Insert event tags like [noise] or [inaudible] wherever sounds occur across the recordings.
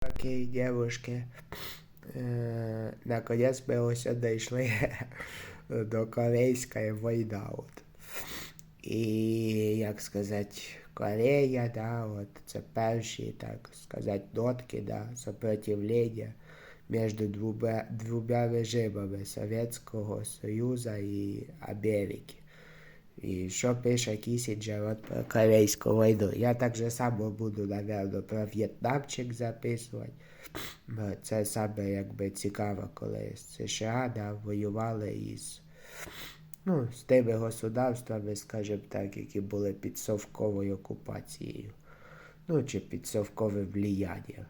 такій дівушки. Е, наконець ми ось дійшли [laughs] до Корейської війни. От. І, як сказати, Корея, да, от, це перші, так сказати, нотки да, сопротивлення між двома, двома режимами Совєтського Союзу і Америки І що пише Кісінджер от про Корейську війну. Я так же само буду, напевно, про В'єтнамчик записувати. Бо Це саме якби цікаво, коли США да, воювали із ну, з тими государствами, скажімо так, які були під совковою окупацією. Ну, чи під совковим влиянням.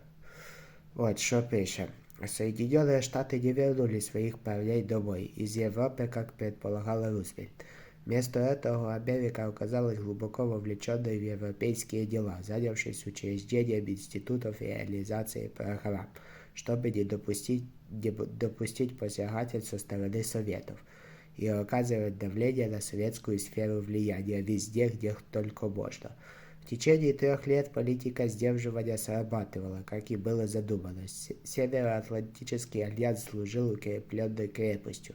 Вот что пишем. Соединенные Штаты не вернули своих парней домой из Европы, как предполагал Рузвельт. Вместо этого Америка оказалась глубоко вовлеченной в европейские дела, занявшись учреждением институтов и реализацией программ, чтобы не допустить, не допустить посягательств со стороны Советов и оказывать давление на советскую сферу влияния везде, где только можно. В течение трех лет политика сдерживания срабатывала, как и было задумано. Североатлантический альянс служил укрепленной крепостью,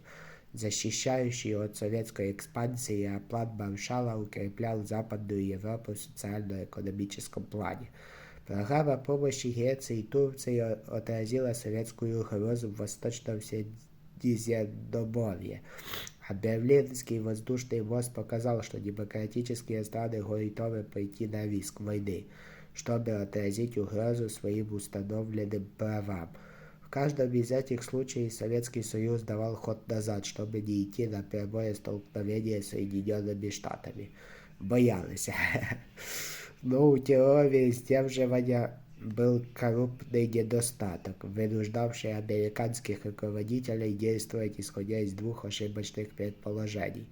защищающей от советской экспансии, а план Маршалла укреплял Западную Европу в социально-экономическом плане. Программа помощи Греции и Турции отразила советскую угрозу в Восточном Средиземноморье, а Берлинский воздушный мост показал, что демократические страны готовы пойти на риск войны, чтобы отразить угрозу своим установленным правам. Каждом из этих случаев Советский Союз давал ход назад, чтобы не идти на прямое столкновение с Соединенными Штатами. Боялись. [laughs] Но у теории сдерживания был крупный недостаток, вынуждавший американских руководителей действовать исходя из двух ошибочных предположений.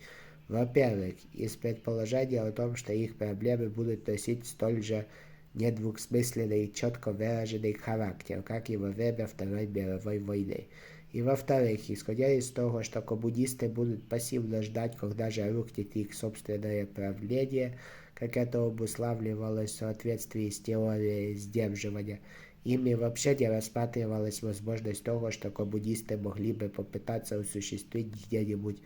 Во-первых, из предположения о том, что их проблемы будут носить столь же недвусмысленный и четко выраженный характер, как и во время Второй мировой войны. И во-вторых, исходя из того, что коммунисты будут пассивно ждать, когда же рухнет их собственное правление, как это обуславливалось в соответствии с теорией сдерживания, ими вообще не рассматривалась возможность того, что коммунисты могли бы попытаться осуществить где-нибудь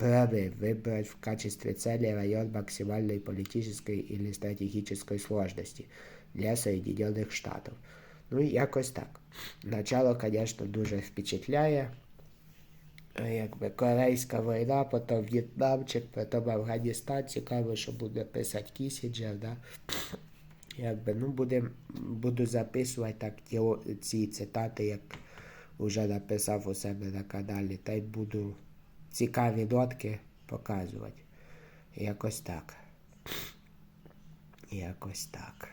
прорыв, выбрать в качестве цели район максимальной политической или стратегической сложности для Соединенных Штатов. Ну, якось так. Начало, звісно, дуже впечатляє. Якби Корейська війна, потім В'єтнамчик, потім Афганістан. Цікаво, що буде писати Кісінджер, да? Якби, ну, будем, буду записувати так ті, ці цитати, як вже написав у себе на каналі, та й буду цікаві нотки показувати. Якось так. Якось так.